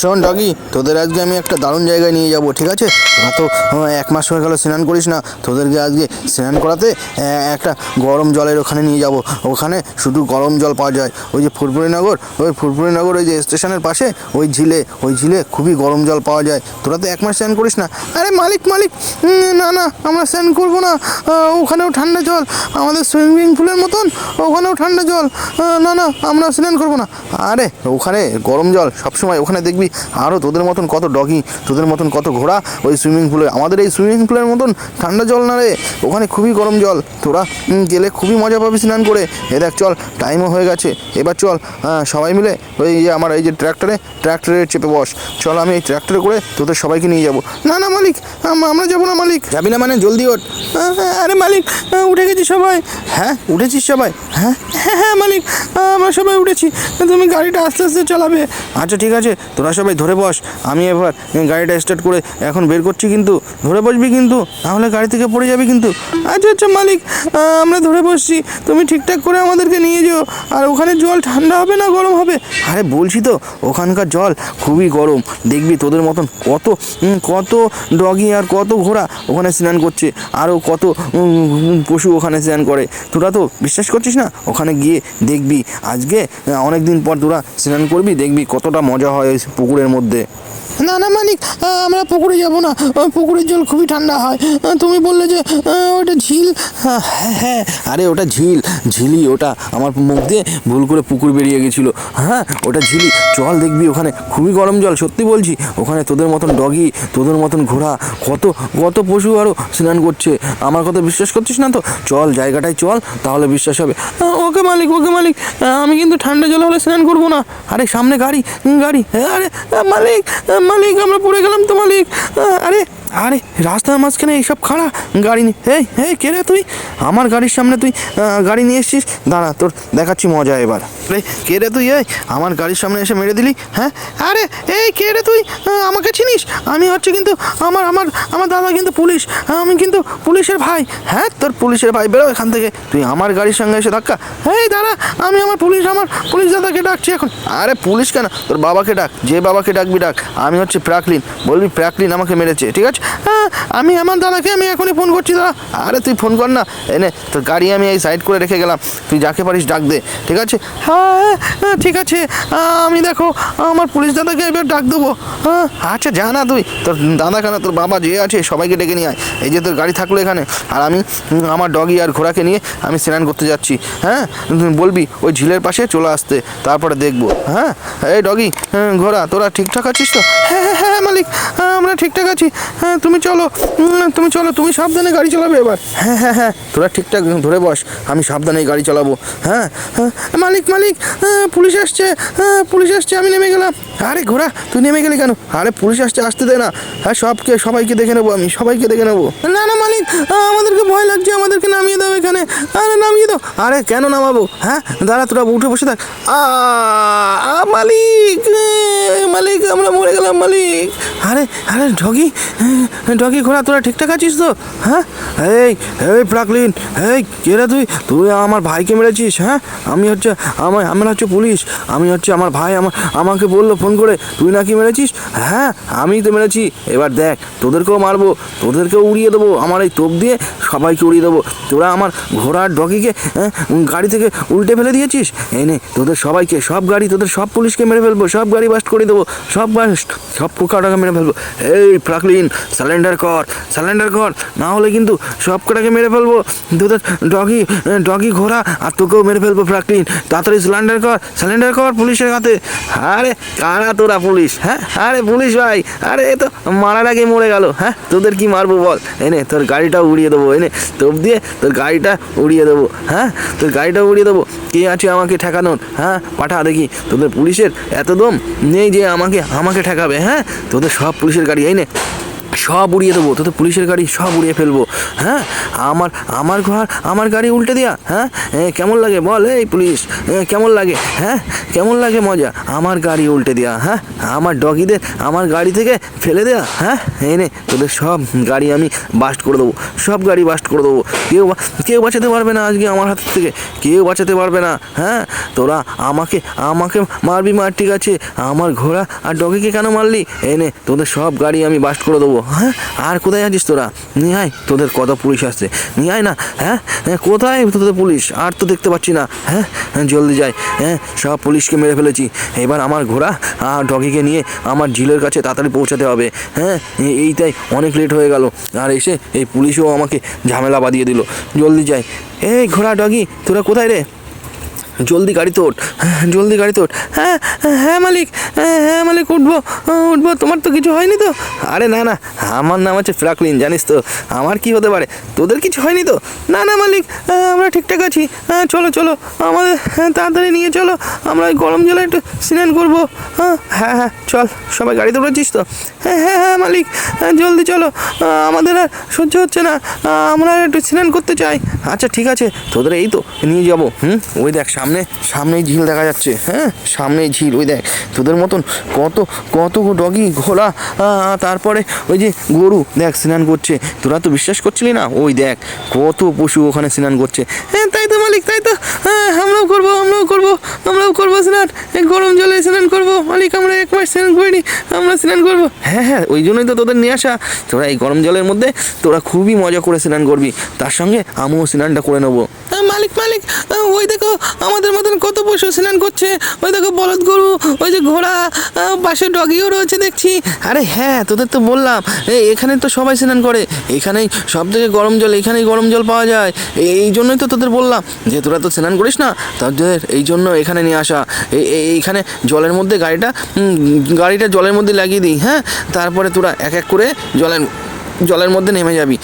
শোন ডগি তোদের আজকে আমি একটা দারুণ জায়গায় নিয়ে যাব, ঠিক আছে? তোরা তো এক মাস হয়ে গেল স্নান করিস না, তোদেরকে আজকে স্নান করাতে একটা গরম জলের ওখানে নিয়ে যাব। ওখানে শুধু গরম জল পাওয়া যায়। ওই যে ফুরফুরিনগর ওই ফুরফুরিনগর ওই যে স্টেশনের পাশে, ওই ঝিলে ওই ঝিলে খুবই গরম জল পাওয়া যায়। তোরা তো এক মাস স্নান করিস না। আরে মালিক মালিক না না, আমরা স্নান করব না। ওখানেও ঠান্ডা জল, আমাদের সুইমিং পুলের মতন, ওখানেও ঠান্ডা জল। না না, আমরা স্নান করব না। আরে, ওখানে গরম জল সবসময় ওখানে দেখবি আরও তোদের মতন কত ডগি তোদের মতন কত ঘোড়া ওই সুইমিং পুলে আমাদের এই সুইমিং পুলের মতন ঠান্ডা জল না রে। ওখানে খুবই গরম জল। তোরা গেলে খুবই মজা পাবি স্নান করে। এ দেখ চল টাইমও হয়ে গেছে। এবার চল আহ, সবাই মিলে ওই যে আমার এই যে ট্র্যাক্টরে ট্র্যাক্টরে চেপে বস। চল আমি এই ট্র্যাক্টরে করে তোদের সবাইকে নিয়ে যাব। না না মালিক আমরা যাব না মালিক। যাবি না মানে? জলদি ওঠ। আহ, আরে মালিক উঠে গেছি সবাই। হ্যাঁ? উঠেছিস সবাই? হ্যাঁ? হ্যাঁ হ্যাঁ মালিক আমরা সবাই উঠেছি। তুমি গাড়িটা আস্তে আস্তে চালাবে। আচ্ছা ঠিক আছে। তোরা সবাই ধরে বস, আমি এবার গাড়িটা স্টার্ট করে এখন বের করছি কিন্তু, ধরে বসবি কিন্তু, তাহলে গাড়ি থেকে পড়ে যাবে কিন্তু। আচ্ছা আচ্ছা মালিক আমরা ধরে বসছি, তুমি ঠিকঠাক করে আমাদেরকে নিয়ে যেও, আর ওখানে জল ঠান্ডা হবে না গরম হবে? আরে বলছি তো, ওখানকার জল খুবই গরম, দেখবি তোদের মতন কত কত ডগি আর কত ঘোড়া ওখানে স্নান করছে, আরও কত পশু ওখানে স্নান করে। তোরা তো বিশ্বাস করছিস না? ওখানে গিয়ে দেখবি, আজকে অনেক দিন পর তোরা স্নান করবি, দেখবি কতটা মজা হয় ওই পুকুরের মধ্যে না না আহ, আমরা পুকুরে যাব না। পুকুরের জল খুবই ঠান্ডা হয়। তুমি বললে যে ওটা ঝিল। হ্যাঁ হ্যাঁ আরে ওটা ঝিল। ঝিলি ওটা। আমার মুখ দিয়ে ভুল করে পুকুর বেরিয়ে গেছিল। হ্যাঁ ওটা ঝিলি জল দেখবি ওখানে। খুবই গরম জল সত্যি বলছি। ওখানে তোদের মতন ডগি তোদের মতন ঘোড়া কত কত পশু আরও স্নান করছে। আমার কথা বিশ্বাস করছিস না তো? চল জায়গাটায় চল তাহলে বিশ্বাস হবে। ওকে মালিক ওকে মালিক আমি কিন্তু ঠান্ডা জল হলে স্নান করব না। আরে সামনে গাড়ি গাড়ি। আরে মালিক মালিক আমরা পড়ে গেলাম তো মালিক। আরে আরে, রাস্তার মাঝখানে এইসব খাড়া গাড়ি নিয়ে এই এই, কে রে তুই? আমার গাড়ির সামনে তুই গাড়ি নিয়ে এসছিস? দাঁড়া, তোর দেখাচ্ছি মজা এবার। রে, কে রে তুই, এই? আমার গাড়ির সামনে এসে মেরে দিলি হ্যাঁ? আরে, এই, কে রে তুই? আমাকে চিনিস? আমি হচ্ছে কিন্তু আমার আমার আমার দাদা কিন্তু পুলিশ। আমি কিন্তু পুলিশের ভাই। হ্যাঁ তোর পুলিশের ভাই, বেরো এখান থেকে। তুই আমার গাড়ির সঙ্গে এসে ধাক্কা। এই, দাঁড়া, আমি আমার পুলিশ আমার পুলিশ দাদাকে ডাকছি এখন। আরে, পুলিশ কেন? তোর বাবাকে ডাক। যে বাবাকে ডাকবি, ডাক। আমি হচ্ছে প্রাকলিন। বলবি, প্রাকলিন আমাকে মেরেছে, ঠিক আছে? আমি আমার দাদাকে আমি এখনই ফোন করছি দাদা। আরে তুই ফোন কর না। এনে তোর গাড়ি আমি এই সাইড করে রেখে গেলাম। তুই যাকে পারিস ডাক দে ঠিক আছে? হ্যাঁ হ্যাঁ, ঠিক আছে। আমি দেখো আমার পুলিশ দাদাকে এবার ডাক দেবো। হ্যাঁ আচ্ছা যা না তুই। তোর দাদা কেন তোর বাবা যে আছে সবাইকে ডেকে নিয়ে আয়। এই যে তোর গাড়ি থাকল এখানে। আর আমি আমার ডগি আর ঘোড়াকে নিয়ে আমি স্নান করতে যাচ্ছি। হ্যাঁ বলবি ওই ঝিলের পাশে চলে আসতে তারপরে দেখব। হ্যাঁ এই ডগি ঘোড়া তোরা ঠিকঠাক আছিস তো? হ্যাঁ হ্যাঁ হ্যাঁ হ্যাঁ মালিক হ্যাঁ, আমরা ঠিকঠাক আছি। হ্যাঁ তুমি চলো তুমি চলো তুমি সাবধানে গাড়ি চালাবে এবার। হ্যাঁ হ্যাঁ হ্যাঁ তোরা ঠিকঠাক ধরে বস আমি সাবধানে গাড়ি চালাবো। হ্যাঁ হ্যাঁ মালিক মালিক হ্যাঁ, পুলিশ আসছে হ্যাঁ পুলিশ আসছে আমি নেমে গেলাম। আরে ঘোড়া তুই নেমে গেলি কেন? আরে পুলিশ আসছে আসতে দে না। হ্যাঁ সবকে সবাইকে দেখে নেব আমি সবাইকে দেখে নেব। না না মালিক আহ, আমাদেরকে ভয় লাগছে আমাদেরকে নামিয়ে দাও এখানে। আরে নামিয়ে দাও। আরে কেন নামাবো? হ্যাঁ দাঁড়া তোরা উঠে বসে থাক। আ মালিক মালিক আমরা মরে গেলাম মালিক আরে আরে এ, ডগি ঘোড়া তোরা ঠিকঠাক আছিস তো? হ্যাঁ? এই এই প্রাকলিন এই কে রে তুই? তুই আমার ভাইকে মেরেছিস হ্যাঁ? আমি হচ্ছে আমার আমরা হচ্ছে পুলিশ। আমি হচ্ছে আমার ভাই আমার আমাকে বলল ফোন করে তুই নাকি মেরেছিস? হ্যাঁ আমিই তো মেরেছি। এবার দেখ তোদেরকেও মারবো তোদেরকেও উড়িয়ে দেবো আমার এই তোপ দিয়ে সবাইকে উড়িয়ে দেবো। তোরা আমার ঘোড়ার ডগিকে গাড়ি থেকে উল্টে ফেলে দিয়েছিস? এই নে তোদের সবাইকে সব গাড়ি তোদের সব পুলিশকে মেরে ফেলব সব গাড়ি বাস্ট করে দেবো সব বাস্ট সব পোকাটাকে মেরে ফেলব। এই প্রাকলিন স্যালেন্ডার কর স্যালেন্ডার কর। না হলে কিন্তু সব কটাকে মেরে ফেলব। তোদের ডগি ডগি ঘোড়া আর তোকেও মেরে ফেলব প্রাকলিন। তাড়াতাড়ি স্যালেন্ডার কর স্যালেন্ডার কর পুলিশের হাতে। আরে, কারা তোরা পুলিশ হ্যাঁ? আরে পুলিশ ভাই, আরে এ তো মারার আগে মরে গেল হ্যাঁ? তোদের কি মারবো বল? এনে, তোর গাড়িটা উড়িয়ে দেবো, এনে, তোপ দিয়ে তোর গাড়িটা উড়িয়ে দেবো হ্যাঁ? তোর গাড়িটা উড়িয়ে দেবো। কে আছে আমাকে ঠেকানোর? হ্যাঁ পাঠা, দেখি। তোদের পুলিশের এত দম নেই যে আমাকে আমাকে ঠেকাবে হ্যাঁ? তোদের সব পুলিশের গাড়ি, এই নে। সব উড়িয়ে দেবো, তোদের পুলিশের গাড়ি সব উড়িয়ে ফেলব হ্যাঁ? আমার আমার ঘর, আমার গাড়ি উল্টে দেয়া হ্যাঁ? কেমন লাগে বল, এই পুলিশ কেমন লাগে হ্যাঁ? কেমন লাগে মজা? আমার গাড়ি উল্টে দেয়া হ্যাঁ? আমার ডগিদের আমার গাড়ি থেকে ফেলে দেয়া হ্যাঁ? এনে তোদের সব গাড়ি আমি বাস্ট করে দেবো, সব গাড়ি বাস্ট করে দেবো। কেউ কেউ বাঁচাতে পারবে না আজকে আমার হাত থেকে, কেউ বাঁচাতে পারবে না হ্যাঁ? তোরা আমাকে আমাকে মারবি মার ঠিক আছে আমার ঘোড়া আর ডগিকে কেন মারলি? এনে তোদের সব গাড়ি আমি বাস্ট করে দেবো। হ্যাঁ? আর কোথায় আছিস তোরা? নিয়ে আয় তোদের কত পুলিশ আসছে? নিয়ে আয় না হ্যাঁ? হ্যাঁ, কোথায় তোদের পুলিশ? আর তো দেখতে পাচ্ছি না হ্যাঁ? হ্যাঁ, জলদি যাই হ্যাঁ সব পুলিশকে মেরে ফেলেছি। এবার আমার ঘোড়া আর ডগিকে নিয়ে আমার ঝিলের কাছে তাড়াতাড়ি পৌঁছাতে হবে হ্যাঁ? এইটাই অনেক লেট হয়ে গেল। আর এসে এই পুলিশও আমাকে ঝামেলা বাঁধিয়ে দিল। জলদি যাই। এই ঘোড়া ডগি তোরা কোথায় রে? জলদি গাড়ি তোর হ্যাঁ, জলদি গাড়ি তোর হ্যাঁ হ্যাঁ মালিক হ্যাঁ হ্যাঁ মালিক উঠবো উঠবো তোমার তো কিছু হয়নি তো? আরে না না আমার নাম হচ্ছে ফ্রাকলিন জানিস তো? আমার কি হতে পারে? তোদের কিছু হয়নি তো? না না মালিক আমরা ঠিকঠাক আছি। হ্যাঁ চলো চলো আমাদের হ্যাঁ, তাড়াতাড়ি নিয়ে চলো। আমরা ওই গরম জলে একটু স্নান করব। হ্যাঁ হ্যাঁ হ্যাঁ চল সবাই গাড়িতে উঠেছিস তো? হ্যাঁ হ্যাঁ হ্যাঁ মালিক হ্যাঁ, জলদি চলো। আমাদের আর সহ্য হচ্ছে না। আমরা একটু স্নান করতে চাই। আচ্ছা ঠিক আছে তোদের এই তো নিয়ে যাব। হুম ওই দেখ সামনে সামনেই ঝিল দেখা যাচ্ছে হ্যাঁ? সামনেই ঝিল, ওই দেখ, তোদের মতন কত কত ডগি ঘোলা তারপরে ওই যে গরু, দেখ, স্নান করছে। তোরা তো বিশ্বাস করছিলি না? ওই দেখ, কত পশু ওখানে স্নান করছে। হ্যাঁ তাই তো মালিক, তাই তো। হ্যাঁ আমরাও করব আমরাও করব আমরাও করব স্নান। গরম জলে স্নান করব। মালিক, আমরা এক মাস স্নান করিনি, আমরা স্নান করব। হ্যাঁ হ্যাঁ ওই জন্যই তো তোদের নিয়ে আসা। তোরা এই গরম জলের মধ্যে তোরা খুবই মজা করে স্নান করবি। তার সঙ্গে আমিও স্নানটা করে নেব। মালিক মালিক ওই দেখো, আমাদের মতন কত পশু স্নান করছে। ওই দেখো, বলদ গরু, ওই যে ঘোড়া পাশে ডগিও রয়েছে দেখছি। আরে হ্যাঁ তোদের তো বললাম এখানে তো সবাই স্নান করে। এখানেই সব থেকে গরম জল, এখানেই গরম জল পাওয়া যায়। এই- জন্যই তো তোদের বললাম, যে তোরা তো স্নান করিস না তাদের এই জন্য এখানে নিয়ে আসা। এই এই- এইখানে জলের মধ্যে গাড়িটা গাড়িটা জলের মধ্যে লাগিয়ে দিই হ্যাঁ? তারপরে তোরা এক এক করে জলের জলের মধ্যে নেমে যাবি।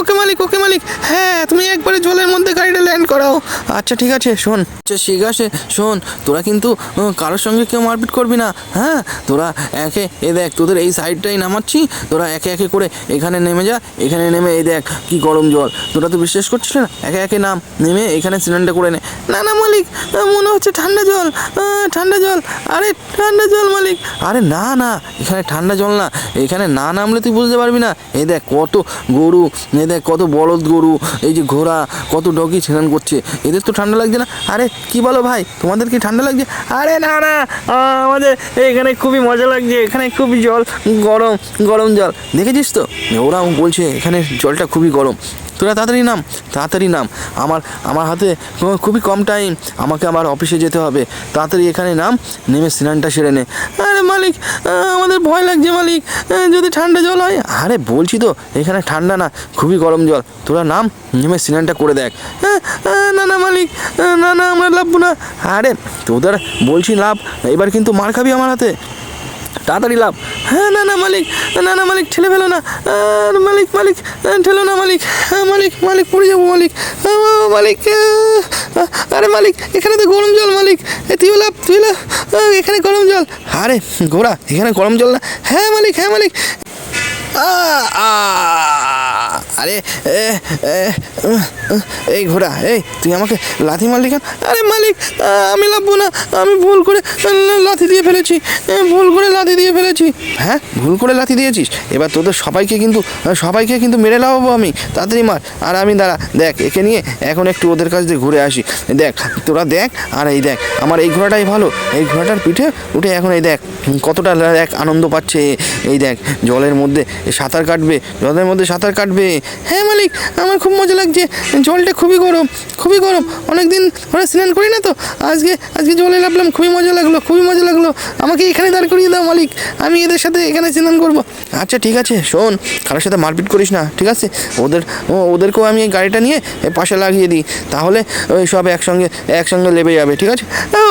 ওকে মালিক ওকে মালিক। হ্যাঁ তুমি একবারে জলের মধ্যে গাড়িটা ল্যান্ড করাও। আচ্ছা ঠিক আছে, শোন। আচ্ছা ঠিক আছে, শোন। তোরা কিন্তু কারোর সঙ্গে কেউ মারপিট করবি না। হ্যাঁ তোরা একে, এ দেখ, তোদের এই সাইডটাই নামাচ্ছি। তোরা একে একে করে এখানে নেমে যা, এখানে নেমে এই দেখ, কি গরম জল। তোরা তো বিশ্বাস করছিস না? একে একে নাম, নেমে এখানে স্নানটা করে নে। না না, মালিক মনে হচ্ছে ঠান্ডা জল। ঠান্ডা জল। আরে, ঠান্ডা জল, মালিক। আরে, না না, এখানে ঠান্ডা জল না। এখানে না নামলে তুই বুঝতে পারবি না। এই দেখ কত গরু এই দেখ কত বলদ গরু, এই যে ঘোড়া, কত ডগি স্নান করছে। এদের তো ঠান্ডা লাগছে না? আরে, কি বলো ভাই, তোমাদের কি ঠান্ডা লাগছে? আরে না না আমাদের এখানে খুবই মজা লাগছে, এখানে খুবই জল, গরম গরম জল। দেখেছিস তো? ওরাও বলছে এখানে জলটা খুবই গরম। তোরা তাড়াতাড়ি নাম তাড়াতাড়ি নাম। আমার আমার হাতে খুবই কম টাইম, আমাকে আবার অফিসে যেতে হবে। তাড়াতাড়ি এখানে নাম, নেমে স্নানটা সেরে নে। আরে মালিক আমাদের ভয় লাগছে মালিক যদি ঠান্ডা জল হয়। আরে বলছি তো এখানে ঠান্ডা না খুবই গরম জল। তোরা নাম নেমে স্নানটা করে দেখ। আহ, আহ, না না মালিক আহ, না না আমরা লাভবো না। আরে তোদের বলছি লাভ এবার কিন্তু মার খাবি আমার হাতে। তাড়াতাড়ি লাভ। হ্যাঁ না না মালিক না না মালিক ঠেলে ফেলো না। মালিক মালিক ঠেলো না মালিক। হ্যাঁ মালিক মালিক পড়ে যাব মালিক। মালিক আরে মালিক এখানে তো গরম জল মালিক। এ তুইও লাভ তুই এখানে গরম জল। আরে ঘোড়া এখানে গরম জল না। হ্যাঁ মালিক হ্যাঁ মালিক। আ, আ, আরে এই ঘোড়া, এই, তুই আমাকে লাথি মারলি কেন? আরে মালিক, আমি লাভবো না, আমি ভুল করে লাথি দিয়ে ফেলেছি ভুল করে লাথি দিয়ে ফেলেছি। হ্যাঁ ভুল করে লাথি দিয়েছিস? এবার তোদের সবাইকে কিন্তু সবাইকে কিন্তু মেরে লাভাবো আমি, তাড়াতাড়ি মার। আর আমি, দাঁড়া, দেখ, একে নিয়ে এখন একটু ওদের কাছ দিয়ে ঘুরে আসি। দেখ, তোরা দেখ, আর এই দেখ, আমার এই ঘোড়াটাই ভালো। এই ঘোড়াটার পিঠে উঠে এখন এই দেখ, কতটা দেখ আনন্দ পাচ্ছে। এই দেখ, জলের মধ্যে সাঁতার কাটবে, জলের মধ্যে সাঁতার কাটবে। হ্যাঁ মালিক, আমার খুব মজা লাগছে। জলটা খুবই গরম খুবই গরম। অনেক দিন ধরে স্নান করি না তো। আজকে আজকে জলে নামলাম খুবই মজা লাগল, খুবই মজা লাগল। আমাকে এখানে দাঁড় করিয়ে দাও, মালিক। আমি এদের সাথে এখানে স্নান করব। আচ্ছা ঠিক আছে, শোন, কারোর সাথে মারপিট করিস না, ঠিক আছে? ওদের ওদেরকেও আমি এই গাড়িটা নিয়ে পাশে লাগিয়ে দিই। তাহলে ওই সব একসঙ্গে একসঙ্গে লেবে যাবে, ঠিক আছে?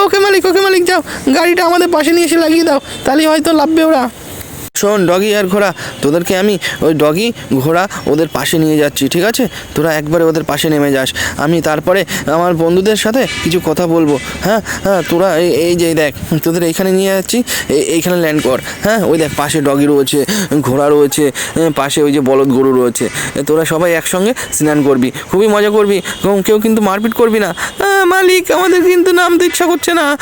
ওকে মালিক ওকে মালিক, যাও। গাড়িটা আমাদের পাশে নিয়ে এসে লাগিয়ে দাও। তাহলে হয়তো লাভবে ওরা। শোন ডগি আর ঘোড়া, তোদেরকে আমি ওই ডগি ঘোড়া ওদের পাশে নিয়ে যাচ্ছি, ঠিক আছে? তোরা একবারে ওদের পাশে নেমে যাস। আমি তারপরে আমার বন্ধুদের সাথে কিছু কথা বলব। হ্যাঁ? হ্যাঁ তোরা এই এই যে দেখ, তোদের এইখানে নিয়ে যাচ্ছি এই- এইখানে ল্যান্ড কর। হ্যাঁ? ওই দেখ, পাশে ডগি রয়েছে, ঘোড়া রয়েছে পাশে ওই যে বলদ গরু রয়েছে। তোরা সবাই একসঙ্গে স্নান করবি। খুবই মজা করবি। কেউ- কেউ কিন্তু মারপিট করবি না। মালিক, আমাদের কিন্তু নামতে ইচ্ছা করছে না।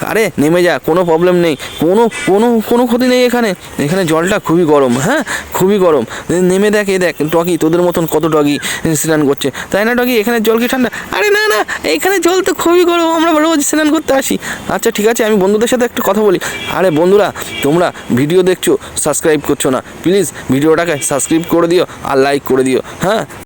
আরে, নেমে যা, কোনো প্রবলেম নেই। কোনো কোনো কোনো ক্ষতি নেই এখানে এখানে জলটা খুবই গরম হ্যাঁ? খুবই গরম। নেমে দেখ এই দেখ ডগি তোদের মতন কত ডগি স্নান করছে। তাই না ডগি এখানে জল কি ঠান্ডা? আরে না না, এখানে জল তো খুবই গরম, আমরা রোজ স্নান করতে আসি। আচ্ছা ঠিক আছে, আমি বন্ধুদের সাথে একটু কথা বলি। আরে বন্ধুরা, তোমরা ভিডিও দেখছ, সাবস্ক্রাইব করছ না, প্লিজ ভিডিওটাকে সাবস্ক্রাইব করে দিও আর লাইক করে দিও হ্যাঁ?